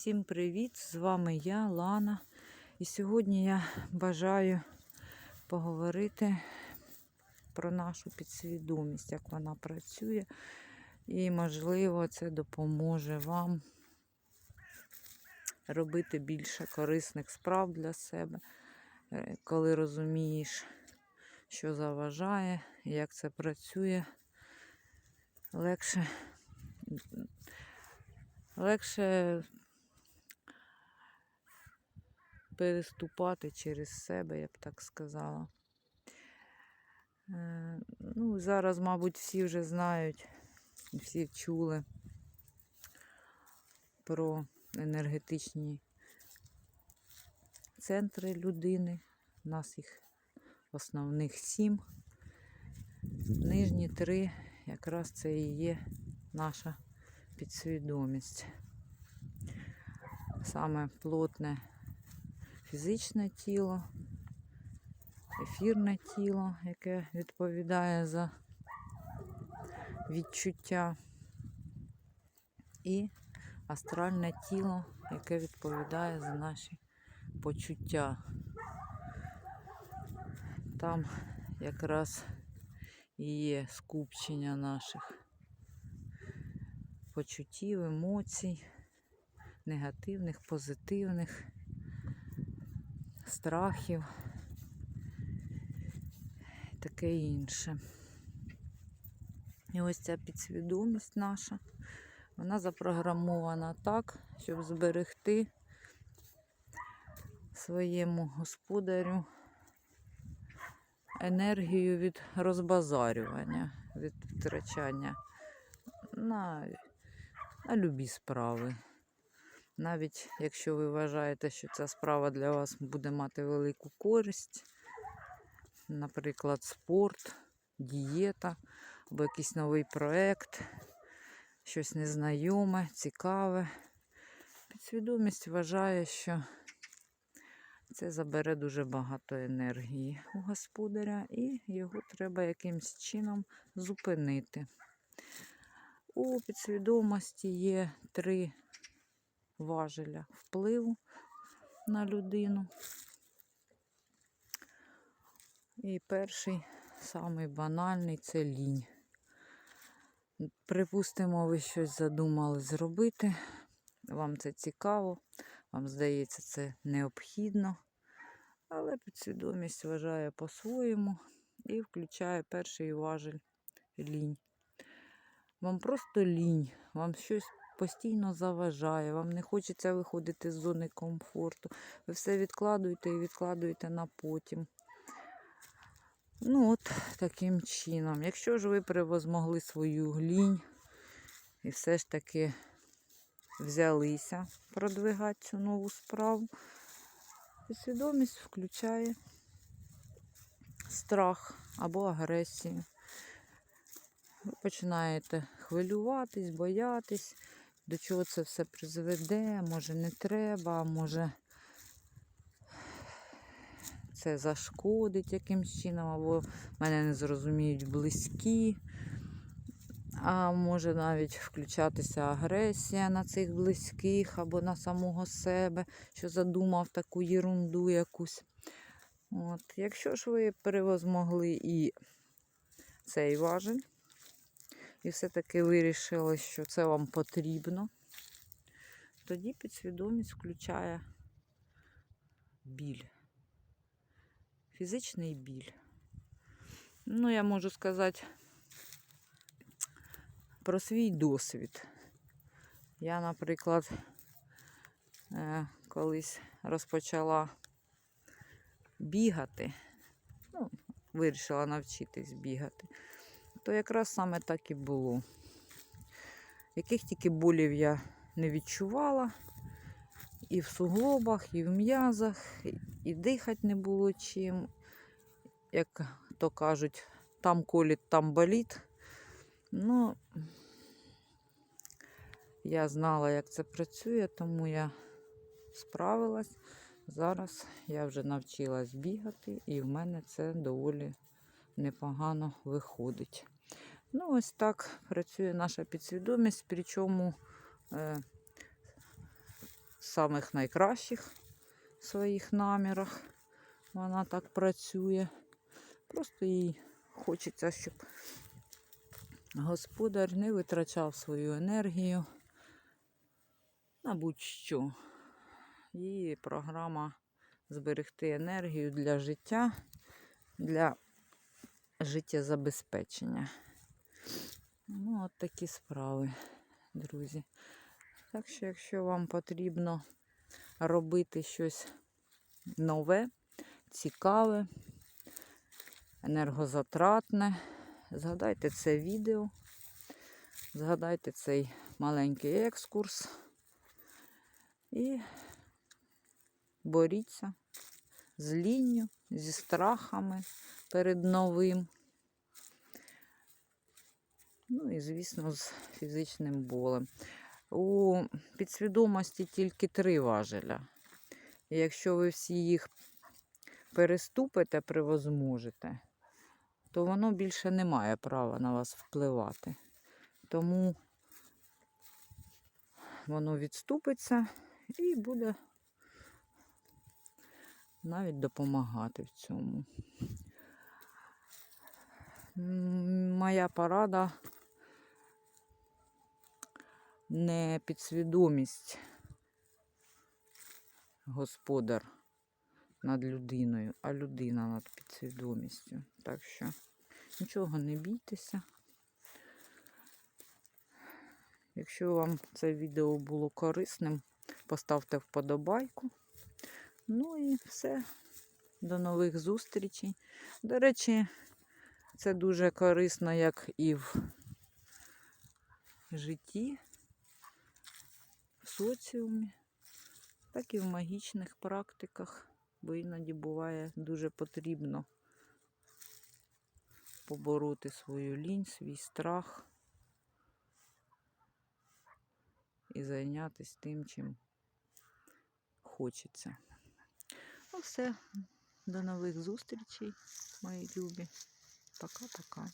Всім привіт! З вами я, Лана. І сьогодні я бажаю поговорити про нашу підсвідомість, як вона працює. І, можливо, це допоможе вам робити більше корисних справ для себе, е, коли розумієш, що заважає, як це працює. Легше легше переступати через себе, я б так сказала. Е, Ну, зараз, мабуть, всі вже знають, всі чули про енергетичні центри людини. У нас їх основних сім. Нижні три якраз це і є наша підсвідомість. Саме плотне фізичне тіло, ефірне тіло, яке відповідає за відчуття, і астральне тіло, яке відповідає за наші почуття. Там якраз і є скупчення наших почуттів, емоцій, негативних, позитивних, страхів таке інше. І ось ця підсвідомість наша, вона запрограмована так, щоб зберегти своєму господарю енергію від розбазарювання, від втрачання на, на любі справи. Навіть якщо ви вважаєте, що ця справа для вас буде мати велику користь, наприклад, спорт, дієта або якийсь новий проєкт, щось незнайоме, цікаве. Підсвідомість вважає, що це забере дуже багато енергії у господаря, і його треба якимось чином зупинити. У підсвідомості є три важеля впливу на людину. І перший, самий банальний це лінь. Припустимо, ви щось задумали зробити. Вам це цікаво, вам здається, це необхідно. Але підсвідомість вважає по-своєму і включає перший важель лінь. Вам просто лінь, вам щось постійно заважає, вам не хочеться виходити з зони комфорту. Ви все відкладуєте і відкладуєте на потім. Ну, от таким чином. Якщо ж ви превозмогли свою лінь і все ж таки взялися продвигати цю нову справу, підсвідомість включає страх або агресію. Ви починаєте хвилюватись, боятись, до чого це все призведе, може не треба, може це зашкодить якимсь чином, або мене не зрозуміють близькі. А може навіть включатися агресія на цих близьких або на самого себе, що задумав таку єрунду якусь. От. Якщо ж ви перевозмогли і цей важель, і все-таки вирішили, що це вам потрібно, тоді підсвідомість включає біль. Фізичний біль. Ну, я можу сказати про свій досвід. Я, наприклад, е, колись розпочала бігати, ну, вирішила навчитись бігати, то якраз саме так і було. Яких тільки болів я не відчувала, і в суглобах, і в м'язах, і, дихати не було чим. Як то кажуть, там коліт, там боліт. Ну, я знала, як це працює, тому я справилась. Зараз я вже навчилась бігати, і в мене це доволі непогано виходить. Ну, ось так працює наша підсвідомість, причому е, самих найкращих своїх намірах. Вона так працює. Просто їй хочеться, щоб господар не витрачав свою енергію на будь-що. Її програма зберегти енергію для життя, для життєзабезпечення. Ну, от такі справи, друзі. Так що, якщо вам потрібно робити щось нове, цікаве, енергозатратне, згадайте це відео, згадайте цей маленький екскурс і боріться з лінню, зі страхами перед новим. Ну і, звісно, з фізичним болем. У підсвідомості тільки три важеля. І якщо ви всі їх переступите, превозможете, то воно більше не має права на вас впливати. Тому воно відступиться і буде навіть допомагати в цьому. Моя порада не підсвідомість господар над людиною, а людина над підсвідомістю. Так що нічого не бійтеся. Якщо вам це відео було корисним, поставте вподобайку. Ну і все. До нових зустрічей. До речі, це дуже корисно як і в житті, в соціумі, так і в магічних практиках, бо іноді буває дуже потрібно побороти свою лінь, свій страх і зайнятися тим, чим хочеться. Все, до нових зустрічей, мої любі. Пока-пока.